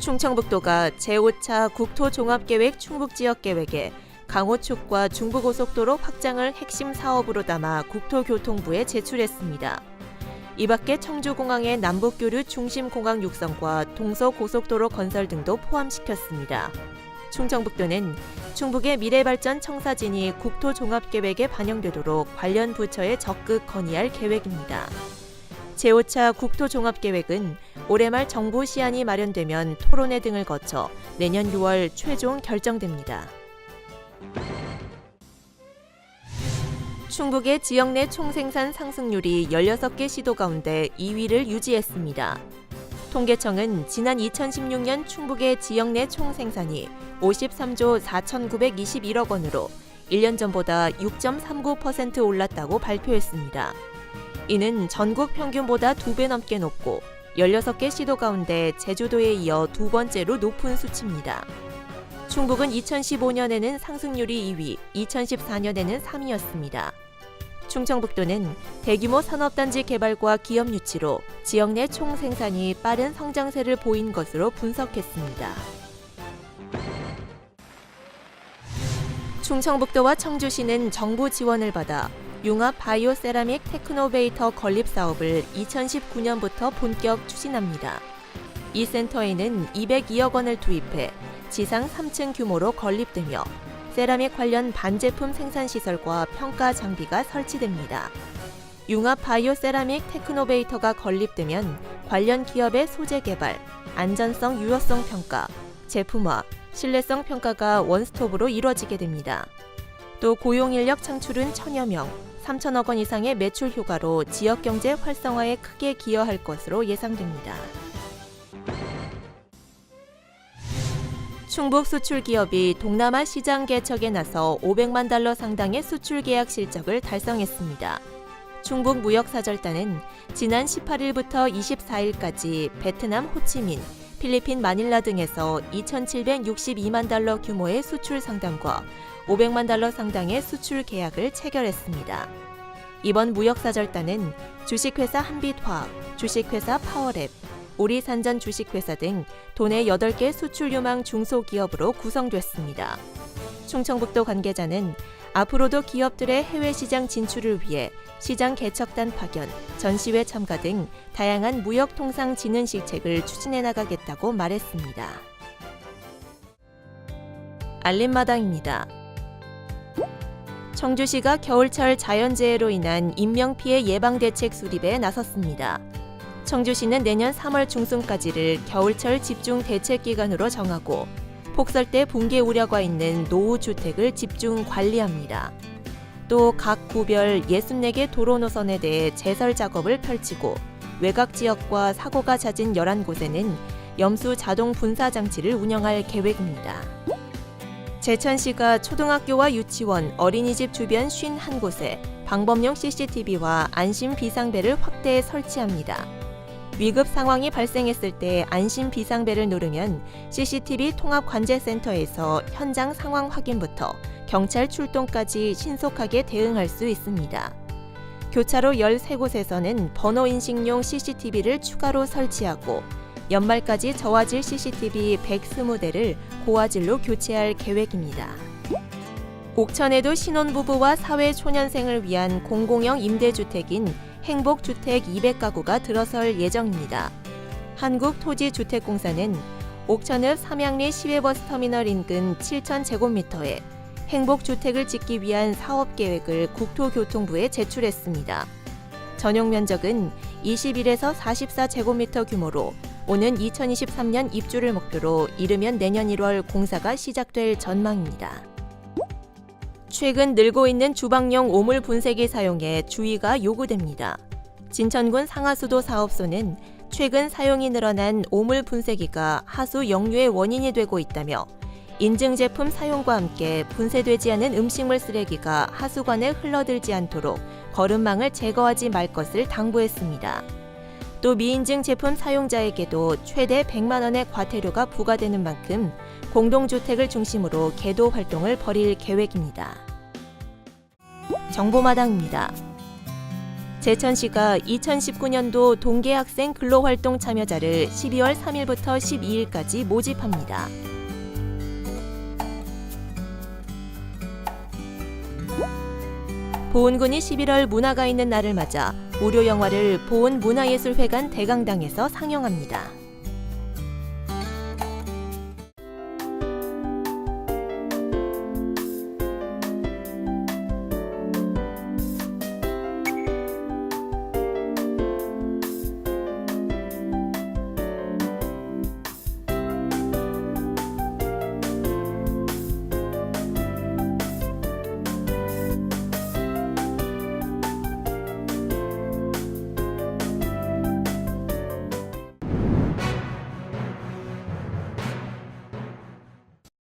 충청북도가 제5차 국토종합계획 충북지역계획에 강호축과 중부고속도로 확장을 핵심 사업으로 담아 국토교통부에 제출했습니다. 이 밖에 청주공항의 남북교류 중심공항 육성과 동서고속도로 건설 등도 포함시켰습니다. 충청북도는 충북의 미래발전 청사진이 국토종합계획에 반영되도록 관련 부처에 적극 건의할 계획입니다. 제5차 국토종합계획은 올해 말 정부 시안이 마련되면 토론회 등을 거쳐 내년 6월 최종 결정됩니다. 충북의 지역 내 총생산 상승률이 16개 시도 가운데 2위를 유지했습니다. 통계청은 지난 2016년 충북의 지역 내 총생산이 53조 4,921억 원으로 1년 전보다 6.39% 올랐다고 발표했습니다. 이는 전국 평균보다 두배 넘게 높고 16개 시도 가운데 제주도에 이어 두 번째로 높은 수치입니다. 충북은 2015년에는 상승률이 2위, 2014년에는 3위였습니다. 충청북도는 대규모 산업단지 개발과 기업 유치로 지역 내 총 생산이 빠른 성장세를 보인 것으로 분석했습니다. 충청북도와 청주시는 정부 지원을 받아 융합 바이오 세라믹 테크노베이터 건립 사업을 2019년부터 본격 추진합니다. 이 센터에는 202억 원을 투입해 지상 3층 규모로 건립되며 세라믹 관련 반제품 생산 시설과 평가 장비가 설치됩니다. 융합 바이오 세라믹 테크노베이터가 건립되면 관련 기업의 소재 개발, 안전성 유효성 평가, 제품화, 신뢰성 평가가 원스톱으로 이루어지게 됩니다. 또 고용 인력 창출은 천여 명, 3천억 원 이상의 매출 효과로 지역 경제 활성화에 크게 기여할 것으로 예상됩니다. 충북 수출 기업이 동남아 시장 개척에 나서 500만 달러 상당의 수출 계약 실적을 달성했습니다. 충북 무역사절단은 지난 18일부터 24일까지 베트남 호치민, 필리핀 마닐라 등에서 2,762만 달러 규모의 수출 상담과 500만 달러 상당의 수출 계약을 체결했습니다. 이번 무역사절단은 주식회사 한빛화학, 주식회사 파워랩, 오리산전 주식회사 등 도내 8개 수출 유망 중소기업으로 구성됐습니다. 충청북도 관계자는 앞으로도 기업들의 해외 시장 진출을 위해 시장 개척단 파견, 전시회 참가 등 다양한 무역 통상 진흥 실책을 추진해 나가겠다고 말했습니다. 알림마당입니다. 청주시가 겨울철 자연재해로 인한 인명피해 예방대책 수립에 나섰습니다. 청주시는 내년 3월 중순까지를 겨울철 집중 대책 기간으로 정하고 폭설때 붕괴 우려가 있는 노후 주택을 집중 관리합니다. 또 각 구별 64개 도로 노선에 대해 제설 작업을 펼치고 외곽 지역과 사고가 잦은 11곳에는 염수 자동 분사 장치를 운영할 계획입니다. 제천시가 초등학교와 유치원, 어린이집 주변 51곳에 방범용 CCTV와 안심 비상벨을 확대 설치합니다. 위급 상황이 발생했을 때 안심 비상벨을 누르면 CCTV 통합 관제센터에서 현장 상황 확인부터 경찰 출동까지 신속하게 대응할 수 있습니다. 교차로 13곳에서는 번호 인식용 CCTV를 추가로 설치하고 연말까지 저화질 CCTV 120대를 고화질로 교체할 계획입니다. 옥천에도 신혼부부와 사회초년생을 위한 공공형 임대주택인 행복주택 200가구가 들어설 예정입니다. 한국토지주택공사는 옥천읍 삼양리 시외버스터미널 인근 7,000제곱미터에 행복주택을 짓기 위한 사업계획을 국토교통부에 제출했습니다. 전용 면적은 21에서 44제곱미터 규모로 오는 2023년 입주를 목표로 이르면 내년 1월 공사가 시작될 전망입니다. 최근 늘고 있는 주방용 오물 분쇄기 사용에 주의가 요구됩니다. 진천군 상하수도 사업소는 최근 사용이 늘어난 오물 분쇄기가 하수 역류의 원인이 되고 있다며 인증 제품 사용과 함께 분쇄되지 않은 음식물 쓰레기가 하수관에 흘러들지 않도록 거름망을 제거하지 말 것을 당부했습니다. 또 미인증 제품 사용자에게도 최대 100만 원의 과태료가 부과되는 만큼 공동주택을 중심으로 계도 활동을 벌일 계획입니다. 정보마당입니다. 제천시가 2019년도 동계학생 근로활동 참여자를 12월 3일부터 12일까지 모집합니다. 보은군이 11월 문화가 있는 날을 맞아 무료 영화를 보은 문화예술회관 대강당에서 상영합니다.